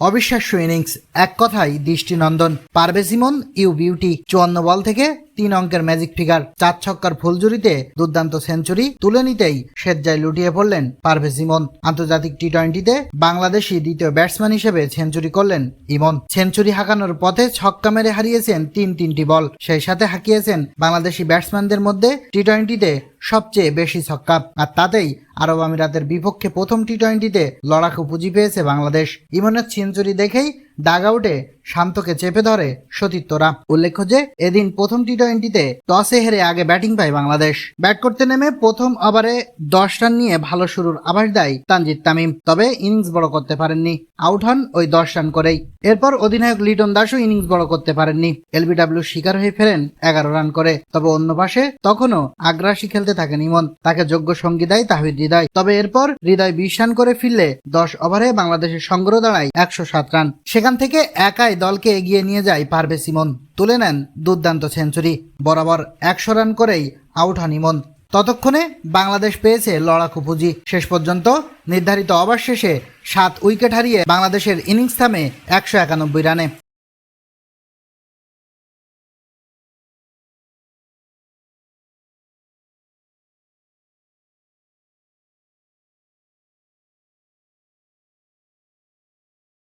অবিশ্বাস্য ইনিংস এক কথাই দৃষ্টিনন্দন। পারভেজ ইমন ইউ বিউটি চুয়ান্ন বল থেকে তিন অঙ্কের ম্যাজিক ফিগার চার ছক্কার ফুলজুরিতে দুর্দান্ত সেঞ্চুরি তুলে নিতেই স্বেচ্ছায় লুটিয়ে পড়লেন পারভেজ ইমন। আন্তর্জাতিক টি টোয়েন্টিতে বাংলাদেশি দ্বিতীয় ব্যাটসম্যান হিসেবে সেঞ্চুরি করলেন ইমন। সেঞ্চুরি হাঁকানোর পথে ছক্কা মেরে হারিয়েছেন তিন তিনটি বল। সেই সাথে হাঁকিয়েছেন বাংলাদেশি ব্যাটসম্যানদের মধ্যে টি টোয়েন্টিতে সবচেয়ে বেশি ছক্কা। আর তাতেই আরব আমিরাতের বিপক্ষে প্রথম টি টোয়েন্টিতে লড়াকু পুঁজি পেয়েছে বাংলাদেশ। ইমনের সেঞ্চুরি দেখেই ডাগ আউটে শান্তকে চেপে ধরে সতীর্থরা। উল্লেখ্য যে, এদিন প্রথম টি টোয়েন্টিতে টসে হেরে আগে ব্যাটিং পায় বাংলাদেশ। ব্যাট করতে নেমে প্রথম ওভারে দশ রান নিয়ে ভালো শুরুর আভাস দেয় তানজিদ তামিম। তবে ইনিংস বড় করতে পারেননি। আউট হন ওই দশ রান করেই। এরপর অধিনায়ক লিটন দাসও ইনিংস বড় করতে পারেননি। এলবিডব্লিউ শিকার হয়ে ফেরেন এগারো রান করে। তবে অন্য পাশে তখনও আগ্রাসী খেলতে থাকেন ইমন। তাকে যোগ্য সঙ্গী দেয় তাহিদ হৃদয়। তবে এরপর হৃদয় বিশ রান করে ফিরলে দশ ওভারে বাংলাদেশের সংগ্রহ দাঁড়ায় একশো সাত রান। সেখান থেকে একাই দলকে এগিয়ে নিয়ে যায় পারবে সিমন। তুলে নেন দুর্দান্ত সেঞ্চুরি। বরাবর একশো রান করেই আউট হন ইমন। ততক্ষণে বাংলাদেশ পেয়েছে লড়াকু পুঁজি। শেষ পর্যন্ত নির্ধারিত ওভার শেষে সাত উইকেট হারিয়ে বাংলাদেশের ইনিংস থামে একশো একানব্বই রানে।